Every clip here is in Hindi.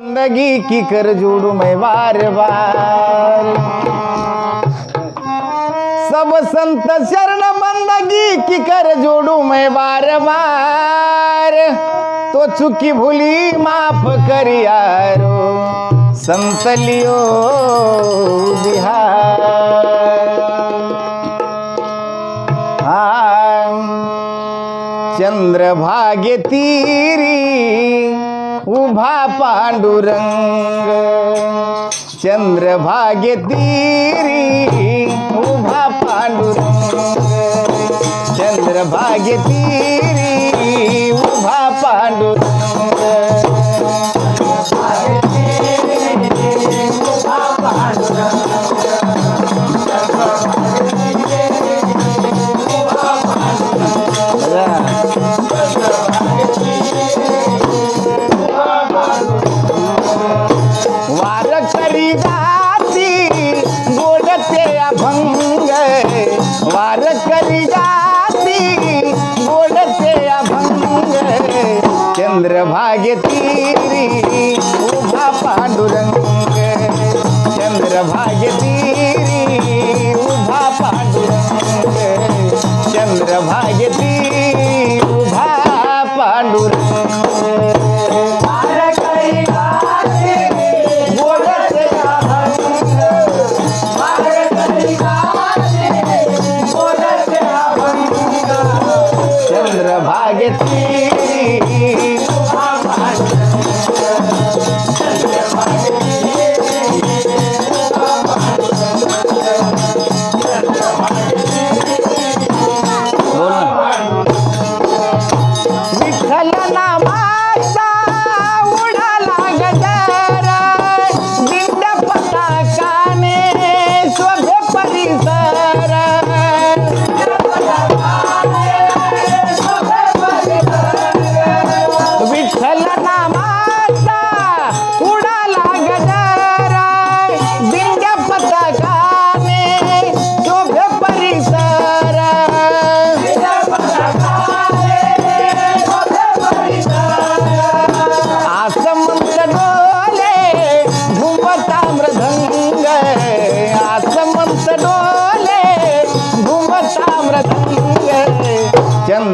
ज़िंदगी की कर जोड़ू मैं बार बार। सब संत शरण बंदगी की कर जोड़ू मैं बार बार। तो चुकी भूली माफ़ कर यारो संतलियो बिहार। चंद्रभागे तीरी उभा पांडुरंग। चंद्रभागे तीरी उभा पांडुरंग। चंद्रभागे तीरी उभा पांडुरंग। भागती उभा पांडुरंग चंद्र भागती उभा पांडुरंग चंद्र भाग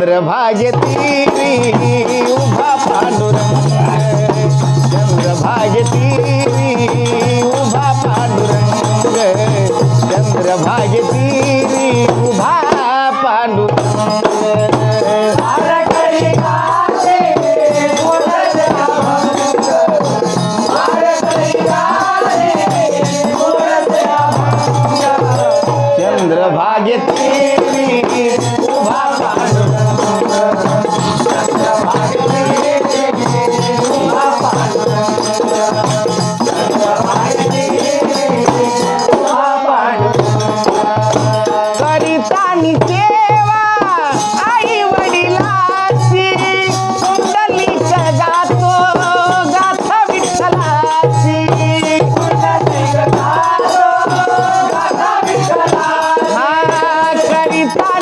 चंद्रभाजती उभा पांडुरंग चंद्रभाजती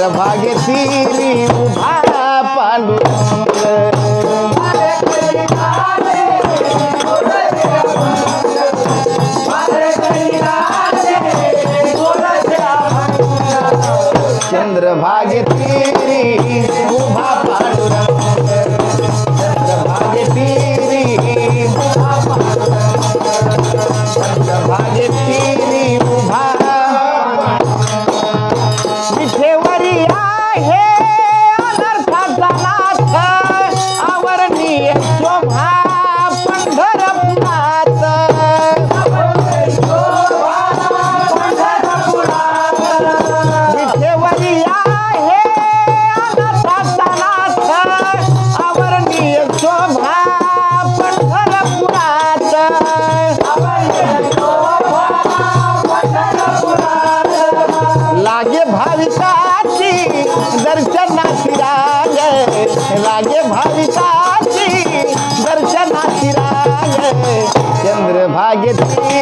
तोर भाग्य तीरी पालू। चंद्र भाग्य तीरी उभा लागे भाई भाविकाची दर्शन राय। चंद्र भाग्य भाग्यती